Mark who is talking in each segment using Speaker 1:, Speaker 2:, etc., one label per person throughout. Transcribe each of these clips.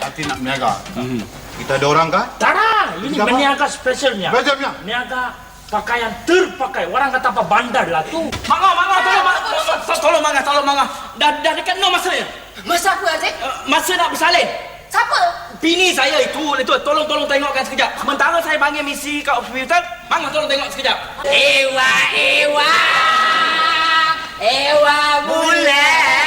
Speaker 1: pasti nak meniaga. Kita ada orang kan?
Speaker 2: Tara, ini
Speaker 1: Siapa?
Speaker 2: meniaga spesialnya.
Speaker 1: Spesialnya?
Speaker 2: Niaga pakaian terpakai. Orang kata apa bandar lah tu.
Speaker 3: Mangga, mangga, tolong, mangga, tolong, tolong, mangga, tolong, mangga. Dah, dah dekat no masa ni.
Speaker 4: Masa apa Aziz?
Speaker 3: Uh, masa nak bersalin.
Speaker 4: Siapa?
Speaker 3: Bini saya itu, itu, tolong, tolong tengokkan sekejap. Sementara saya panggil misi kat hospital, mangga tolong tengok sekejap.
Speaker 4: Ewa, Ewa. Ewa bulan.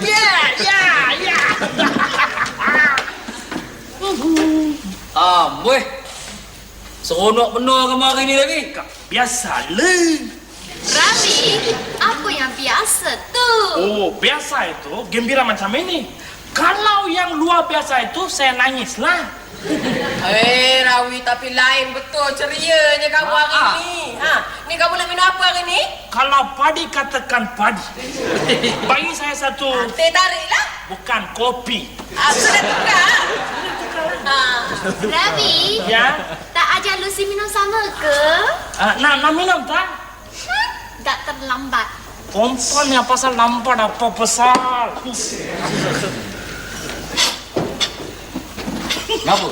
Speaker 2: Ya, ya, ya.
Speaker 3: Amboi. Seronok benar kamu hari ni lagi.
Speaker 2: Biasa le.
Speaker 5: Ravi, apa yang biasa tu?
Speaker 2: Oh, biasa itu gembira macam ini. Kalau yang luar biasa itu saya nangis lah.
Speaker 4: Eh, Rawi tapi lain betul cerianya kamu hari
Speaker 3: Ah.
Speaker 4: Ha, ni kamu nak minum apa hari ni?
Speaker 2: Kalau padi katakan padi. Bagi saya satu
Speaker 4: Teh tarik lah.
Speaker 2: bukan kopi.
Speaker 4: Ah, sudah tukar. Ha.
Speaker 5: Ravi,
Speaker 2: Ya.
Speaker 5: tak ajar Lucy minum sama ke?
Speaker 2: Uh, nak nak minum tak?
Speaker 5: Tak terlambat.
Speaker 2: Perempuan yang pasal lambat apa pasal?
Speaker 3: Ngapa?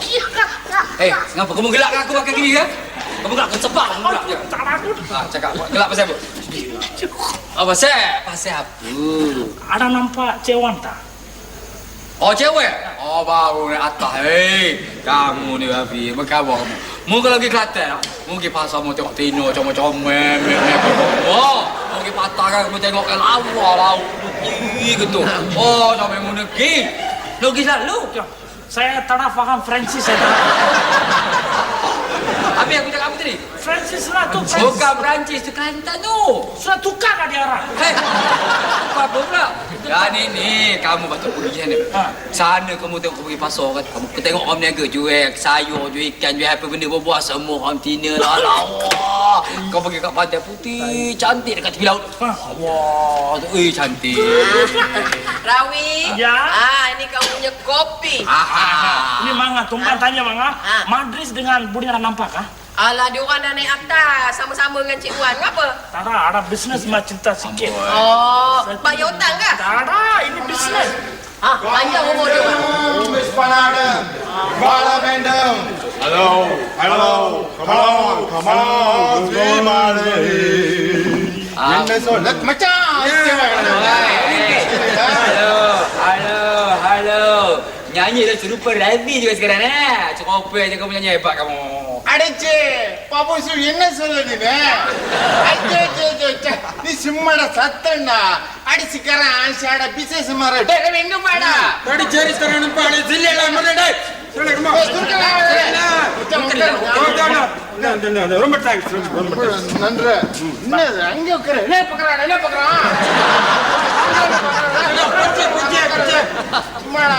Speaker 3: Eh, ngapa kamu gelak aku makan gini kan? Kamu gelak, kau sepak kamu je.
Speaker 2: Tak ragu.
Speaker 3: Ah, cakap, gelak pasal apa? Oh, pasal? Pasal apa?
Speaker 2: Ada nampak cewan tak?
Speaker 3: Oh, cewek? Oh, baru ni atas. Hei, kamu ni Rafi, berkabar kamu. Mu kalau pergi Kelantan, mu pergi pasar mu tengok tino, comel-comel. Oh, mu pergi patah kan, mu tengok kan lawa, laut, putih gitu. Oh, sampai mu negeri. Negeri selalu.
Speaker 2: Ya, Saya tak faham Francis saya tak.
Speaker 3: Habis aku cakap tadi?
Speaker 2: Francis lah tu. Francis.
Speaker 3: Bukan Perancis, tu Kelantan tu.
Speaker 2: Sudah tukar kan dia orang?
Speaker 3: Hei, apa pula? Ya ni ni, kamu patut pergi sana.
Speaker 2: Ha.
Speaker 3: Sana kamu tengok kamu pergi pasar kan. Kamu tengok orang niaga jual sayur, jual ikan, jual apa benda buah semua orang tina lah lawa. Kau pergi kat pantai putih, cantik dekat tepi laut.
Speaker 2: Ha.
Speaker 3: Wah, tu eh cantik.
Speaker 4: Rawi.
Speaker 2: Ya?
Speaker 4: Ah, ini kamu punya kopi.
Speaker 3: Ah.
Speaker 2: Ini Manga, tumpang tanya Manga.
Speaker 4: Ha.
Speaker 2: Madris dengan Budi nampak kah?
Speaker 4: Alah, dia orang dah naik atas sama-sama dengan Cik Wan. Ngapa?
Speaker 2: Tara, ada bisnes mah cerita sikit.
Speaker 4: Oh, bayar hutang ke?
Speaker 2: Tara, ini bisnes.
Speaker 4: Ha, panjang umur dia.
Speaker 1: Miss Panada. Bala Bendam. Hello. Hello. Come on. Come on. Terima Yang solat macam.
Speaker 3: Halo, Nyanyi dah serupa Ravi juga sekarang eh. Apa je kamu nyanyi hebat kamu.
Speaker 1: அடைச்சே பாபு என்ன சொல்லுது நீ சும்மாடா சத்தண்டா அடிச்சுக்கிறேன் ஆஷாட பிசேஸ் மாற எங்க பாடா
Speaker 6: zilil lah mana dah. Sila kemau. ரொம்ப தேங்க்ஸ் ரொம்ப
Speaker 1: நன்று என்னது அங்க உட்காரு என்ன பக்கறான் என்ன பக்கறான் சும்மாடா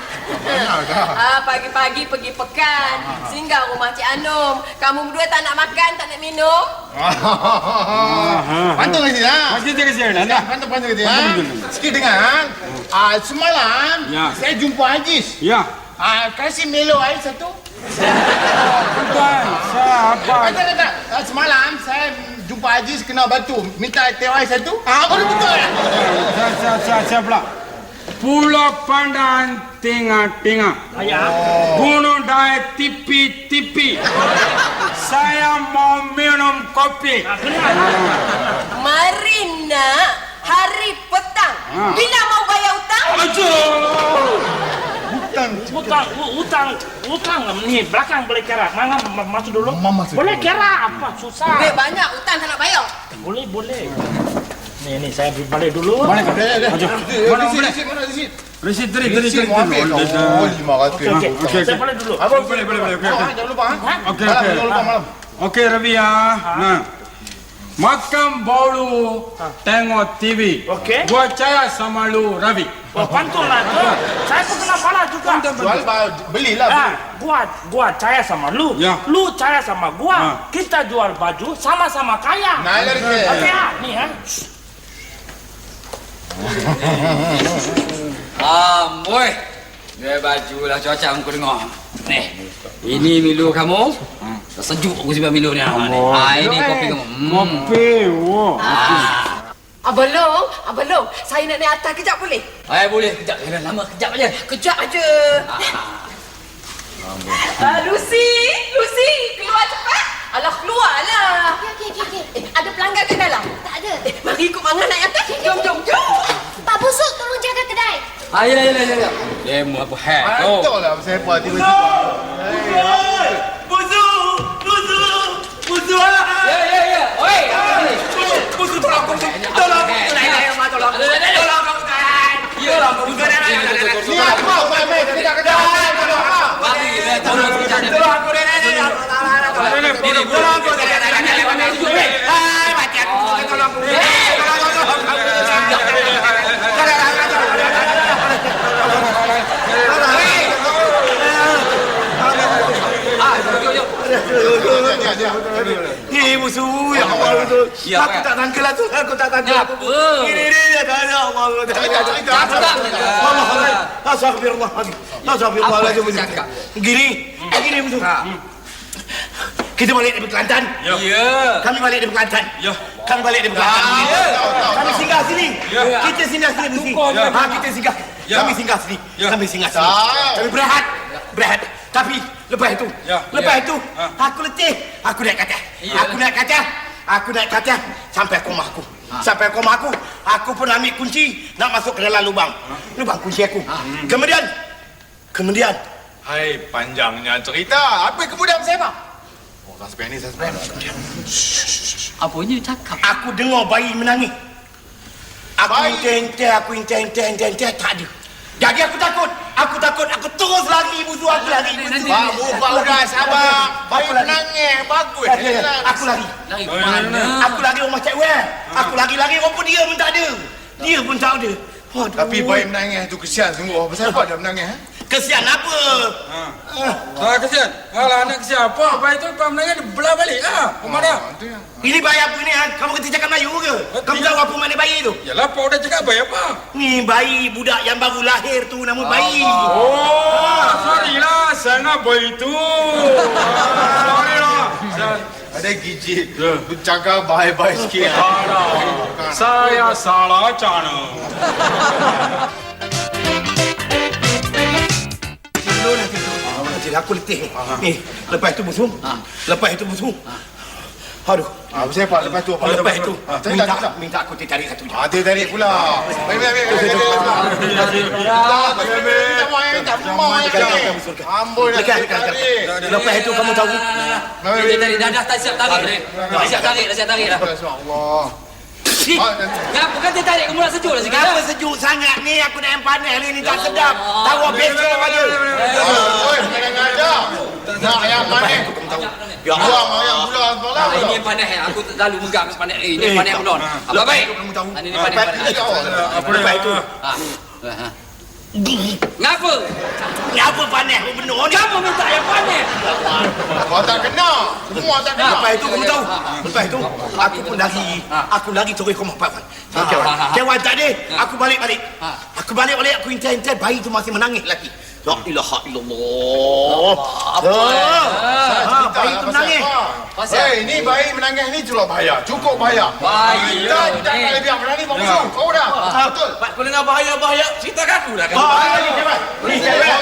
Speaker 1: Banyak dah.
Speaker 4: Ah, pagi-pagi pergi pekan. Singgah rumah Cik Anum. Kamu berdua tak nak makan, tak nak minum?
Speaker 1: Pantang ke sini
Speaker 6: Masih jaga sini
Speaker 1: Dah,
Speaker 6: dah.
Speaker 1: pantang pantang ke sini
Speaker 6: Pantang,
Speaker 1: ha?
Speaker 6: pantang.
Speaker 1: Sikit dengar ah, Semalam
Speaker 6: Ya.
Speaker 1: Saya jumpa Hajiz
Speaker 6: Ya.
Speaker 1: ah, Kasih Melo air satu
Speaker 6: Bukan. Siapa?
Speaker 1: Kata kata ah, Semalam saya jumpa Hajiz kena batu Minta teh air satu ah, Baru betul
Speaker 6: Siapa siapa siapa siapa pula? Pulau Pandan Tengah Tengah.
Speaker 2: Ayah.
Speaker 6: Gunung Dai Tipi Tipi. Saya mau minum kopi.
Speaker 2: Ah.
Speaker 4: Mari nak hari petang.
Speaker 6: Ah.
Speaker 4: Bila mau bayar hutang?
Speaker 1: Hutang
Speaker 2: Utang, u- utang, utang ni belakang boleh kira. Mana ma- masuk dulu?
Speaker 1: Mama masuk
Speaker 2: Boleh kira apa? Susah.
Speaker 4: Duit banyak, hutang tak nak bayar.
Speaker 2: Boleh, boleh. Ni, ni saya balik dulu.
Speaker 6: Balik.
Speaker 1: Resit,
Speaker 6: Mana boleh?
Speaker 1: resit, mana resit?
Speaker 6: Resit tadi.
Speaker 1: Oh, lima ratus.
Speaker 2: Okey, okey. Saya balik dulu.
Speaker 1: Apa?
Speaker 6: Boleh, boleh, boleh. Okey.
Speaker 1: Jangan lupa ha?
Speaker 6: Okey,
Speaker 1: Malam,
Speaker 6: okey.
Speaker 1: Jangan lupa malam
Speaker 6: Okey Rabi ya. Nah. Makan bolu, tengok TV.
Speaker 7: Okey.
Speaker 6: Gua percaya sama lu, Ravi.
Speaker 7: Oh, pantun lah tu. Saya pun kena pala juga.
Speaker 1: Jual ba- belilah.
Speaker 7: Ah, gua gua percaya sama lu.
Speaker 6: Ya.
Speaker 7: Lu percaya sama gua.
Speaker 6: Ah.
Speaker 7: Kita jual baju sama-sama kaya.
Speaker 1: Nah, lari ke.
Speaker 7: Okey ah, ni ha.
Speaker 3: Amboi. Dia baju lah cuaca aku tengok. Nih. Ini Milo kamu. Dah sejuk aku simpan Milo ni. Ah, ini kopi kamu. Hmm.
Speaker 6: Kopi, oh.
Speaker 4: Abang Long, Abang Long, saya nak naik atas kejap boleh?
Speaker 3: Eh boleh. Kejap. Jangan lama. Kejap aja.
Speaker 4: Kejap aja. Ah, Lucy, Lucy, keluar cepat. Alah, keluarlah.
Speaker 5: Okey, okey, okey.
Speaker 4: Eh, ada pelanggan ke dalam?
Speaker 5: Tak ada.
Speaker 4: Eh, mari ikut Mangah naik atas. Jom, jom, jom.
Speaker 5: Pak Busuk tolong jaga kedai.
Speaker 3: Ah, ya, ya, ya, ya. Dia mau apa hal tu?
Speaker 1: Betul lah siapa tiba-tiba.
Speaker 7: Buzu, buzu, buzu.
Speaker 3: Ya, ya, ya. Oi.
Speaker 7: Buzu tolong, buzu. Tolong, tolong, tolong. Tolong,
Speaker 3: Ya, tolong.
Speaker 1: Ni apa? Mai-mai tidak kedai. Tolong apa?
Speaker 3: Mari, eh, tolong kita ni. Diri, boleh. Ah, jom, jom.
Speaker 8: Ni musuh ya Allah betul.
Speaker 3: Ya,
Speaker 8: aku
Speaker 3: Pak.
Speaker 8: tak sangka lah tu. Aku tak sangka.
Speaker 3: Ya,
Speaker 8: Aku
Speaker 3: apa?
Speaker 8: Ini ni ya tak ada Allah. Tak ada.
Speaker 3: Tak, tak.
Speaker 8: Allah Allah. Astagfirullah.
Speaker 3: Apa yang?
Speaker 8: Gini, gini musuh. Kita balik dari Kelantan.
Speaker 3: Ya.
Speaker 8: Kami balik dari Kelantan.
Speaker 6: Ya.
Speaker 8: Kami balik dari Kelantan.
Speaker 3: Ya.
Speaker 8: Kami singgah sini.
Speaker 6: Ya.
Speaker 8: Kita singgah sini mesti.
Speaker 6: Tukar
Speaker 8: Ha, kita singgah.
Speaker 6: Ya.
Speaker 8: Kami singgah sini.
Speaker 6: Ya.
Speaker 8: Kami singgah sini. Kami berehat. Berehat. Tapi lepas itu,
Speaker 6: Ya.
Speaker 8: lepas
Speaker 3: Ya.
Speaker 8: itu,
Speaker 6: Ha.
Speaker 8: aku letih. Aku naik kaca.
Speaker 3: Ya.
Speaker 8: Aku naik kaca. Aku naik kaca sampai ke rumah aku. Sampai ke rumah aku, aku pun ambil kunci nak masuk ke dalam lubang. Lubang kunci aku. Kemudian, kemudian,
Speaker 1: Hai, panjangnya cerita. Apa kemudian siapa? Oh, suspend ni, suspend.
Speaker 3: Apanya cakap?
Speaker 8: aku dengar bayi menangis. Aku inteh-inteh, aku inteh-inteh, inteh-inteh, tak ada. Jadi aku takut. Aku aku lari.
Speaker 1: Pak, buka udah sabar.
Speaker 8: Lagi?
Speaker 1: menangis. Bagus.
Speaker 8: Eh, Aku lari.
Speaker 3: Lari ke mana?
Speaker 8: Aku lari rumah cik Wer. Aku lari-lari pun dia pun tak ada. Dia pun tak ada. Aduh.
Speaker 1: Tapi bayi menangis tu kesian sungguh. Pasal apa dia menangis?
Speaker 8: Kesian apa? Ah,
Speaker 6: Tak kesian. Alah, anak kesian apa? Baik tu, kau menangis, dia belah balik lah. Rumah dia.
Speaker 1: Ah, tu yang-
Speaker 8: Ini bayi apa ni? ha? Kamu kata cakap Melayu ke? Kamu tahu apa makna bayi tu?
Speaker 6: Yalah, Pak dah cakap baik apa?
Speaker 8: Ni bayi budak yang baru lahir tu nama bayi.
Speaker 6: Oh, sorry lah. Saya nak bayi tu. Sorry lah.
Speaker 1: Ada gigi. Tu jaga baik-baik sikit.
Speaker 6: Saya salah cara.
Speaker 8: Nanti aku letih ni. Ni, lepas tu musuh. Lepas itu musuh. Aduh.
Speaker 1: Ah, siapa lepas tu? Apa
Speaker 8: Lepas itu
Speaker 1: Ah, cerita,
Speaker 8: minta
Speaker 1: cerita.
Speaker 8: minta aku tarik satu jam.
Speaker 1: Ah, dia tarik pula. Baik, baik, baik. baik, baik, baik. Amboi dah
Speaker 8: Dekat,
Speaker 1: tarik.
Speaker 8: dekat, dekat. Lepas itu kamu tahu
Speaker 3: Dia tarik dah dah tak siap tarik. Dah siap tarik, dah siap tarik dah.
Speaker 1: Allah.
Speaker 3: Si, ngapa kan dia tarik kamu nak sejuk lah sikit.
Speaker 8: Kenapa sejuk sangat ni aku nak yang panas ni ni tak sedap. Tahu ke apa dia?
Speaker 1: Oi, jangan. Nak ayam manis.
Speaker 8: Ya
Speaker 1: Buang ayam pula.
Speaker 3: Ah, ini yang panas eh. Aku lalu megang panas. Eh, ini panas belum. Apa baik?
Speaker 8: Tahu.
Speaker 3: Ah, Ini panas panas.
Speaker 8: Apa lepas itu?
Speaker 3: Ah. Ngapa?
Speaker 8: Ni apa panas pun benar ni.
Speaker 3: Kamu minta yang panas.
Speaker 1: Kau tak kena. Semua tak kena.
Speaker 8: Lepas itu kamu tahu. Lepas itu aku pun lari. Aku lari ke rumah Pak Wan. Kewan. Kewan tak ada. Aku balik-balik. Aku balik-balik aku intai-intai bayi tu masih menangis lagi. La ilaha illallah.
Speaker 3: Apa?
Speaker 8: Ah, bayi tu menangis.
Speaker 3: Pasal?
Speaker 1: Hei, ni bayi menangis ni sudah bahaya. Cukup bahaya.
Speaker 3: Bayi.
Speaker 1: Kita tidak
Speaker 3: Eh.
Speaker 1: boleh biar berani musuh. Kau dah. Betul.
Speaker 8: Pak, kau dengar bahaya-bahaya, cerita aku dah.
Speaker 1: Oh,
Speaker 8: ni cewek. Ni cewek.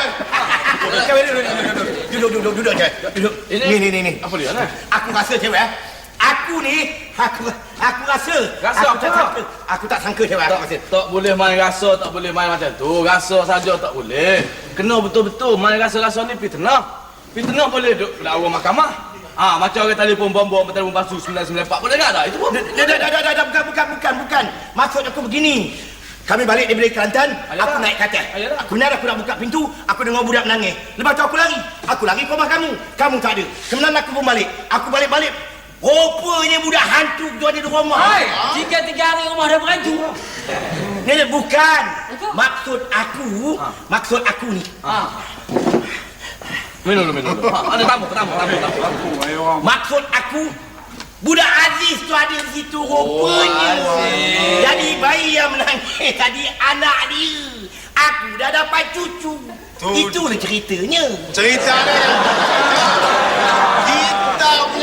Speaker 8: Cewek duduk, duduk, duduk, duduk, duduk, je. Duduk. Ni, ni, ni, ni. Apa dia, Aku rasa cewek. Aku ni, aku aku rasa.
Speaker 7: Rasa
Speaker 8: aku tak
Speaker 7: apa?
Speaker 8: sangka. Aku tak sangka cewek aku rasa.
Speaker 7: Tak boleh main rasa, tak boleh main macam tu. Rasa saja tak boleh. Kena betul-betul main rasa-rasa ni fitnah. Fitnah boleh duduk pada awal mahkamah. Ah, macam orang telefon bom-bom, telefon palsu 994. Boleh tak tak? Itu pun.
Speaker 8: Dah, dah, dah, dah, dah, dah, bukan, bukan, bukan, bukan. Maksud aku begini. Kami balik daripada Kelantan,
Speaker 7: Ayalah.
Speaker 8: aku naik katil.
Speaker 7: Ayalah.
Speaker 8: Aku benar aku nak buka pintu, aku dengar budak menangis. Lepas tu aku lari. Aku lari ke rumah kamu. Kamu tak ada. Kemudian aku pun balik. Aku balik-balik. Rupanya budak hantu tu ada di rumah.
Speaker 3: Hai, tiga tiga hari rumah dah berantu.
Speaker 8: Ni ni, bukan. Maksud aku, maksud aku ni.
Speaker 7: Minum dulu, minum dulu. Ha, Ada tamu, tamu, tamu, tamu.
Speaker 8: Maksud aku Budak Aziz tu ada di situ rupanya. Jadi bayi yang menangis tadi anak dia. Aku dah dapat cucu.
Speaker 1: Tu.
Speaker 8: Itulah ceritanya.
Speaker 1: Cerita dia.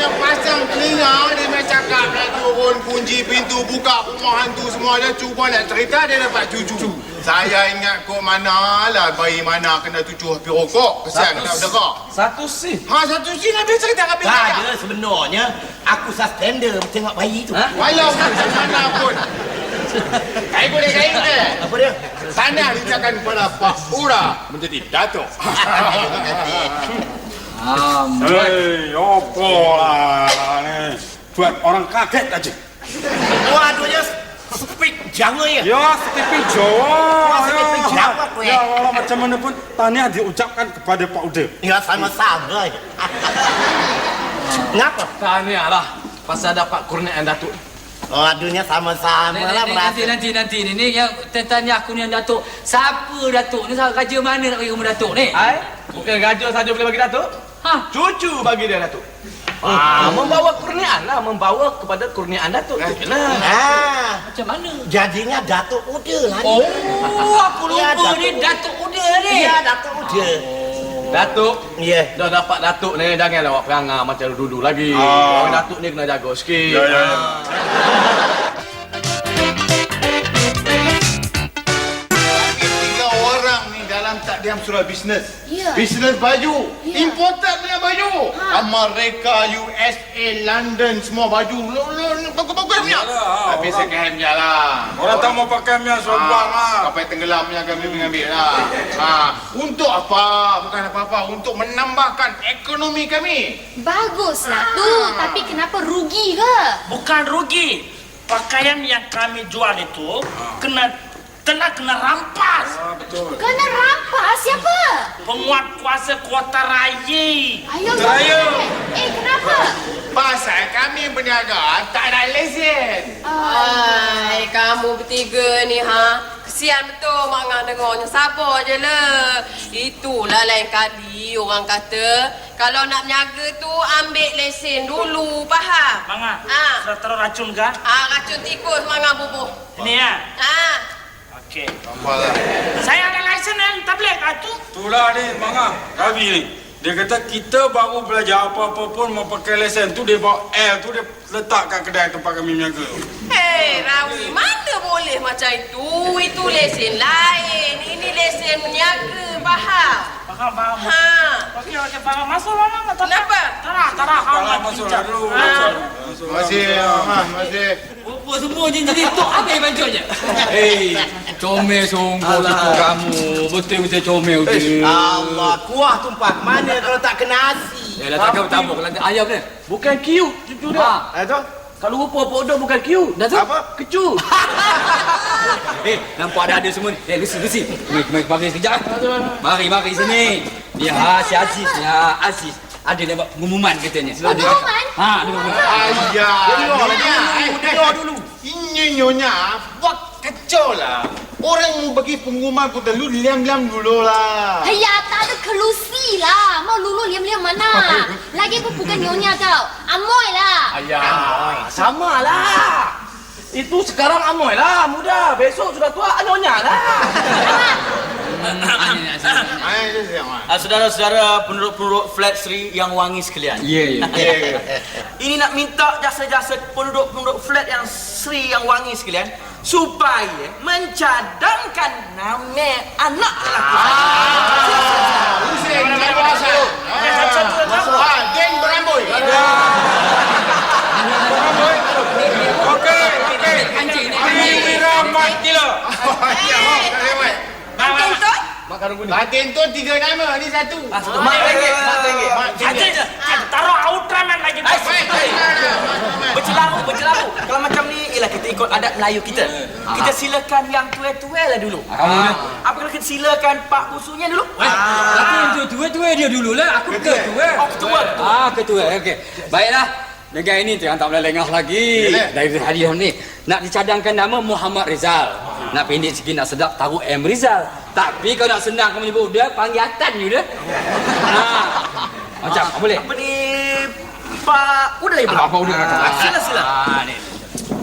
Speaker 1: Punya pasang telinga dia main cakap nak turun kunci pintu buka rumah hantu semua dia cuba nak cerita dia dapat cucu. Saya ingat kok mana lah bayi mana kena tujuh api rokok. Kesian kena berderak.
Speaker 7: Satu sih.
Speaker 1: Ha satu sini habis cerita habis
Speaker 8: Tak ada sebenarnya aku suspender tengok bayi tu.
Speaker 7: Ha?
Speaker 1: Walau macam mana pun. Kain boleh kain ke?
Speaker 8: Apa dia?
Speaker 1: Tanah dicakan kepada Pak Ura menjadi Datuk.
Speaker 6: Hei, apa lah ni? Buat orang kaget aja.
Speaker 8: Waduhnya speak jangan ya.
Speaker 6: Ya, seperti Jawa. Ya.
Speaker 8: Jawa, kowe.
Speaker 6: Ya, walau macam mana pun, tahniah diucapkan kepada Pak Uda.
Speaker 8: Ya sama-sama ya. Ngapa?
Speaker 7: Tahniah lah. Pasal dapat kurniaan Datuk.
Speaker 8: Waduhnya sama-sama lah
Speaker 3: ni, nanti nanti nanti ni ni yang tanya aku ni yang Datuk. Siapa Datuk ni? Raja mana nak bagi rumah Datuk ni?
Speaker 7: Hai, bukan gajah saja boleh bagi Datuk.
Speaker 3: Ha?
Speaker 7: Cucu bagi dia Datuk. Ah, membawa kurniaan lah, membawa kepada kurniaan Datuk. Nah.
Speaker 8: Ah,
Speaker 3: Macam mana?
Speaker 8: jadinya Datuk Uda lah. ni.
Speaker 3: Oh, aku
Speaker 8: Ya,
Speaker 3: lupa
Speaker 8: Datuk.
Speaker 3: ni Datuk Uda ni.
Speaker 8: Ya, Datuk Uda.
Speaker 7: Datuk,
Speaker 8: Ya.
Speaker 7: dah dapat Datuk ni jangan awak perangai macam dulu lagi.
Speaker 6: Ah.
Speaker 7: Orang Datuk ni kena jaga sikit.
Speaker 6: Ya, ya,
Speaker 1: diam surah bisnes.
Speaker 5: Ya.
Speaker 1: Bisnes baju.
Speaker 5: Ya.
Speaker 1: Imported punya baju.
Speaker 5: Ha.
Speaker 1: Amerika, USA, London semua baju. Bagus-bagus punya. Tapi second hand punya lah.
Speaker 6: Orang tak mau pakai mias sombong
Speaker 1: Ah,
Speaker 6: lah.
Speaker 1: kapal tenggelam punya kami mengambil lah. Ha, untuk apa? Bukan apa-apa, untuk menambahkan ekonomi kami.
Speaker 5: Baguslah tu, tapi kenapa rugi ke?
Speaker 2: Bukan rugi. Pakaian yang kami jual itu kena telah kena rampas.
Speaker 5: Kena rampas siapa?
Speaker 2: Penguat kuasa kota raya.
Speaker 5: Ayo,
Speaker 6: Raya.
Speaker 5: Eh, kenapa?
Speaker 1: Pasal kami berniaga tak ada lesen.
Speaker 4: Hai, kamu bertiga ni ha. Kesian betul Mak Ngah dengarnya. Sabar je lah. Itulah lain kali orang kata, kalau nak berniaga tu ambil lesen dulu, faham?
Speaker 2: Manga,
Speaker 4: Ah.
Speaker 2: sudah taruh racun kan?
Speaker 4: Ah, racun tikus Mak Ngah bubuh.
Speaker 2: Ini ya.
Speaker 4: Ah.
Speaker 2: Okey. Saya ada lesen yang tablet ah, tu.
Speaker 6: Itulah ni, Manga. Ravi ni. Dia kata kita baru belajar apa-apa pun mau pakai lesen tu dia bawa L tu dia letak kat kedai tempat kami berniaga.
Speaker 4: Hei, Rawi, mana boleh macam itu? Itu lesen lain. Ini lesen berniaga, faham?
Speaker 2: Faham, faham.
Speaker 4: Ha.
Speaker 2: Okey, okey, faham. Masuk lah, Manga.
Speaker 4: Kenapa?
Speaker 2: Tarah, tarah.
Speaker 6: Kalau masuk lah dulu.
Speaker 1: Terima kasih, ha, terima kasih.
Speaker 3: Apa semua je jadi tok habis bajunya. Hei, comel sungguh kamu. Betul-betul comel je.
Speaker 8: Allah, kuah tumpah mana kalau tak kena nasi.
Speaker 3: Ya dah takkan bertambah kalau nanti ayam ni.
Speaker 7: Bukan Q, cucu dia.
Speaker 3: Ha.
Speaker 1: Itu?
Speaker 7: Kalau rupa Pak Uda bukan Q.
Speaker 3: Dah tu?
Speaker 1: Apa?
Speaker 7: Kecu.
Speaker 3: Eh, nampak ada ada semua ni. Eh, gesi, gesi. Mari, mari, mari sekejap. Mari, mari sini. Dia ha, si Aziz ni. Ha, Aziz. Ada dia buat pengumuman katanya. Ada
Speaker 5: Pengumuman?
Speaker 3: Ha, ada pengumuman.
Speaker 1: Ayah,
Speaker 8: Dengar
Speaker 1: nyonya.
Speaker 8: dulu, dengar dulu.
Speaker 1: Ini nyonya, buat kacau lah. Orang bagi pengumuman pun lu liam-liam dulu lah.
Speaker 5: Haya, tak ada kelusi lah. Mau lulu liam-liam mana? Lagi pun bukan nyonya tau. Amoy lah.
Speaker 7: Ayah, sama lah. Itu sekarang amoy lah, muda. Besok sudah tua, lah.
Speaker 1: Ay, itu siapa?
Speaker 9: Ah, saudara-saudara penduduk-penduduk flat Sri yang wangi sekalian.
Speaker 3: Ya, ya.
Speaker 9: Ini nak minta jasa-jasa penduduk-penduduk flat yang Sri yang wangi sekalian supaya mencadangkan nama anak lelaki.
Speaker 1: Husin, saya kuasa. Ah, geng berambut.
Speaker 6: Okey, okey.
Speaker 3: Anjing ni.
Speaker 6: Ini beramat gila.
Speaker 4: Makan tu?
Speaker 7: Makan runggu ni.
Speaker 1: Batin tu tiga nama, ni satu.
Speaker 9: Ah, satu mak ringgit, mak ringgit.
Speaker 2: Je. Taruh Ultraman lagi.
Speaker 9: Bercelaru, bercelaru. Kalau ialah kita ikut adat Melayu kita. Kita silakan yang tua-tua lah dulu.
Speaker 3: Ah.
Speaker 9: Apa kalau kita silakan pak busunya dulu?
Speaker 3: Tapi yang tua-tua dia dulu lah. Aku ketua.
Speaker 9: Oh, ketua.
Speaker 3: Ah, ketua. Okey. Baiklah. Negara ini jangan tak boleh lengah lagi.
Speaker 1: Yalah.
Speaker 3: Dari hadiah ni nak dicadangkan nama Muhammad Rizal. Nak pendek sikit nak sedap taruh M Rizal. Tapi kalau nak senang kamu menyebut dia panggil Atan je dia. Ha. Macam apa boleh?
Speaker 9: Apa ni? Pak Uda lagi
Speaker 3: Apa udah kata?
Speaker 9: Sila sila.
Speaker 3: Ha ni.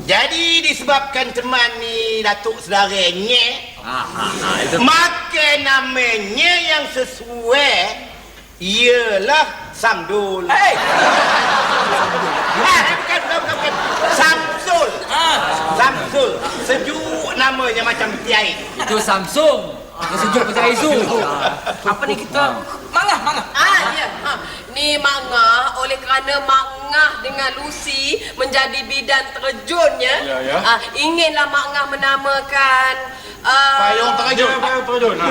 Speaker 8: Jadi disebabkan teman ni Datuk Saudara nye,
Speaker 3: Ha ha ha itu.
Speaker 8: maka namanya yang sesuai ialah Samdul.
Speaker 9: Hei.
Speaker 8: Ah, bukan, bukan, bukan, bukan. Samsul. Samsul. Sejuk namanya macam tiai.
Speaker 3: Itu Samsung. Yang sejuk macam Aizu.
Speaker 9: Apa ni kita mangah mangah.
Speaker 4: Ah, ya. Ha. Ni Mak Ngah oleh kerana Mak Ngah dengan Lucy menjadi bidan terjunnya.
Speaker 1: Ya, ya.
Speaker 4: Ah, inginlah Mak Ngah menamakan uh,
Speaker 1: Payung terjun.
Speaker 6: Dia terjun. Ha.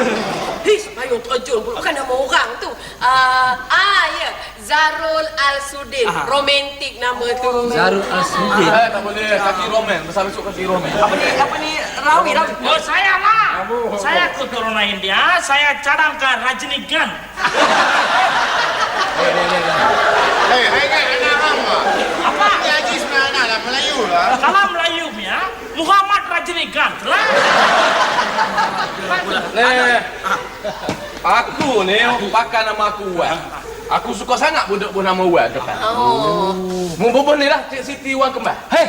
Speaker 4: His, payung terjun pula. bukan nama orang tu. Uh, ah, ya. Zarul Al-Sudin. Romantik nama tu.
Speaker 3: Zarul Asmudin.
Speaker 7: Eh, tak boleh kaki romen. Besar besok kaki romen.
Speaker 9: Apa ni? Apa ni? Rawi Rawi.
Speaker 2: Oh saya lah. Saya keturunan India. Saya cadangkan Rajinigan.
Speaker 1: Hei, hai kan hamba. Apa? Ni Haji sebenarnya anak lah Melayu lah.
Speaker 2: Kalau Melayu ya, Muhammad Rajinigan lah.
Speaker 7: Nih, aku ni pakai nama aku Wan. Aku suka sangat budak bernama Wan depan.
Speaker 4: Oh.
Speaker 7: Mu bubuh ni lah Cik Siti Wan kembar. Hei,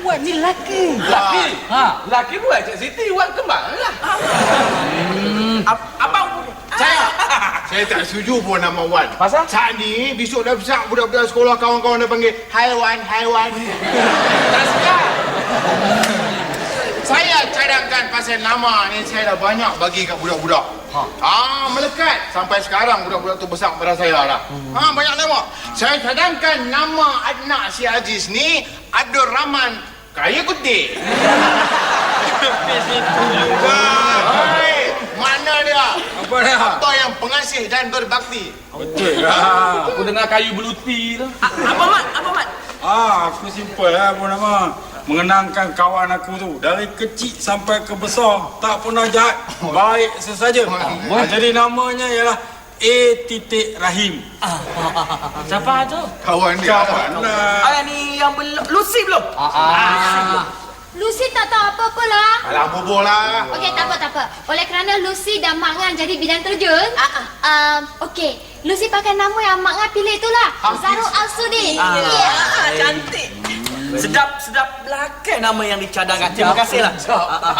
Speaker 3: Wan ni lelaki.
Speaker 7: laki.
Speaker 3: Ha.
Speaker 7: Laki buat Cik Siti Wan kembar lah.
Speaker 9: Abang
Speaker 1: Saya saya tak setuju pun nama Wan.
Speaker 7: Pasal?
Speaker 1: Saat ni besok dah besar budak-budak sekolah kawan-kawan dia panggil haiwan haiwan.
Speaker 7: Tak suka.
Speaker 1: Saya cadangkan pasal nama ni saya dah banyak bagi kat budak-budak. Ha. Ah melekat sampai sekarang budak-budak tu besar pada saya lah. Ha banyak nama. Saya cadangkan nama anak si Aziz ni Abdul Rahman Kaya Gede. Hai, mana dia?
Speaker 6: Apa dia?
Speaker 1: Apa yang pengasih dan berbakti?
Speaker 6: Betul lah.
Speaker 7: Aku dengar kayu beluti tu.
Speaker 9: Apa mat? Apa mat?
Speaker 6: Ah, aku simple lah apa nama. Mengenangkan kawan aku tu dari kecil sampai ke besar tak pernah jahat baik sesaja. Ah, jadi namanya ialah A titik Rahim.
Speaker 2: Siapa tu?
Speaker 1: Kawan dia.
Speaker 6: Kawan lah.
Speaker 9: Ah ni yang belum Lucy belum?
Speaker 5: Lucy tak tahu apa-apa lah.
Speaker 1: Alah bobo lah.
Speaker 5: Okey, tak apa, tak apa. Oleh kerana Lucy dan Mak Ngan jadi bidang terjun,
Speaker 4: Ah, ah.
Speaker 5: um, okey, Lucy pakai nama yang Mak Ngan pilih itulah. Zarul Al-Sudin.
Speaker 4: Ya,
Speaker 5: Yeah.
Speaker 4: ah, cantik.
Speaker 9: Sedap sedap belakang nama yang dicadangkan. Terima kasihlah. Ah, ah.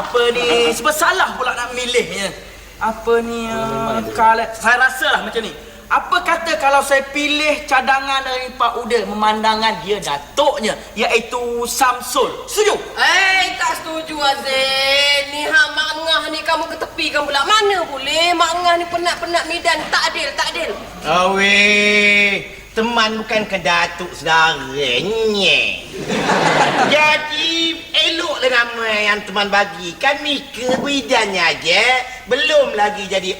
Speaker 9: Apa ni? Sebab salah pula nak milihnya. Apa ni? Uh, kalau saya rasa lah macam ni. Apa kata kalau saya pilih cadangan dari Pak Uda memandangkan dia datuknya iaitu Samsul. Setuju?
Speaker 4: Eh, tak setuju Azin. Ni ha Mak Ngah ni kamu ketepikan pula. Mana boleh Mak Ngah ni penat-penat midan. Tak adil, tak adil.
Speaker 8: Awe, teman bukan ke Datuk saudaranya. Jadi eloklah nama yang teman bagi. Kan Mika bidannya aja. Belum lagi jadi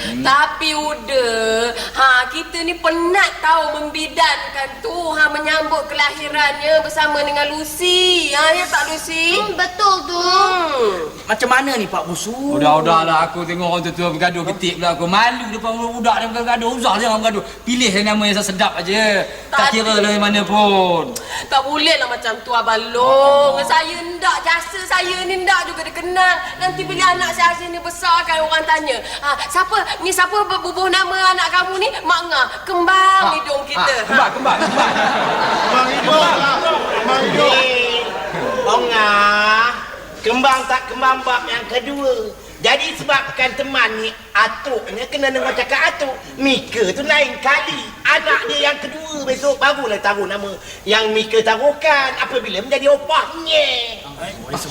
Speaker 8: opahnya.
Speaker 4: Tapi udah, ha kita ni penat tahu membidankan tu, ha menyambut kelahirannya bersama dengan Lucy. Ha ya tak Lucy?
Speaker 5: Hmm, betul tu.
Speaker 4: Hmm.
Speaker 9: Macam mana ni Pak Busu?
Speaker 3: Udah-udah lah aku tengok orang tua-tua bergaduh ketik pula aku. Malu depan budak dia bergaduh. Usah dia orang bergaduh. Pilih je nama yang sedap aja. Tak
Speaker 4: Tak
Speaker 3: kira lah mana pun.
Speaker 4: Tak boleh lah macam tu Abang Long. Saya ndak jasa saya ni ndak juga dikenal. Nanti bila anak saya ni besar kan orang tanya. Ha, siapa ni siapa berbubuh nama anak kamu ni? Mak Ngah. Kembang hidung kita. Ha.
Speaker 7: Kembar, kembar, kembar.
Speaker 1: Abang hidup lah. Abang hidup.
Speaker 8: Eh, Ongah, kembang tak kembang bab yang kedua. Jadi sebabkan teman ni atuknya kena dengar cakap atuk. Mika tu lain kali. Anak dia yang kedua besok barulah taruh nama yang Mika taruhkan apabila menjadi opahnya.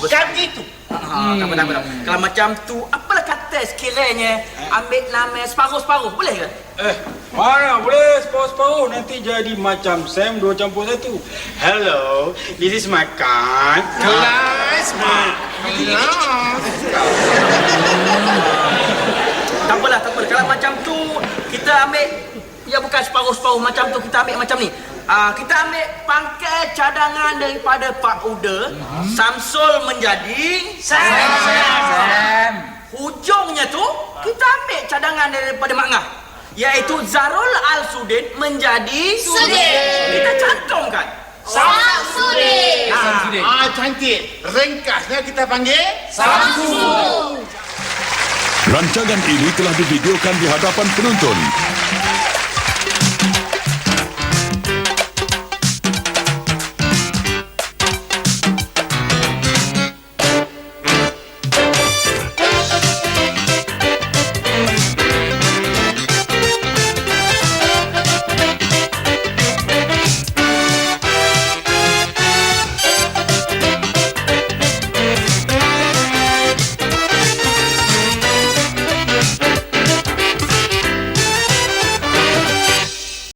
Speaker 8: Kan begitu?
Speaker 9: Ha, tak apa, apa. Kalau macam tu, apalah kata sekiranya ambil nama separuh-separuh, boleh ke?
Speaker 6: Eh, mana boleh separuh-separuh nanti jadi macam Sam 2 campur 1. Hello, this is my kind.
Speaker 1: Kelas, Mak.
Speaker 9: Tak apalah, tak apa. Kalau macam tu, kita ambil Ya bukan separuh-separuh macam tu kita ambil macam ni. Ah kita ambil pangkai cadangan daripada Pak Uda. Samsul menjadi Sam.
Speaker 3: Sam.
Speaker 9: Hujungnya tu kita ambil cadangan daripada Mak Ngah. Iaitu Zarul Al-Sudin menjadi
Speaker 5: Sudin.
Speaker 9: Kita cantumkan
Speaker 5: Samsudin.
Speaker 1: Ah, ah, cantik. Ringkasnya kita panggil
Speaker 5: Samsu.
Speaker 10: Rancangan ini telah divideokan di hadapan penonton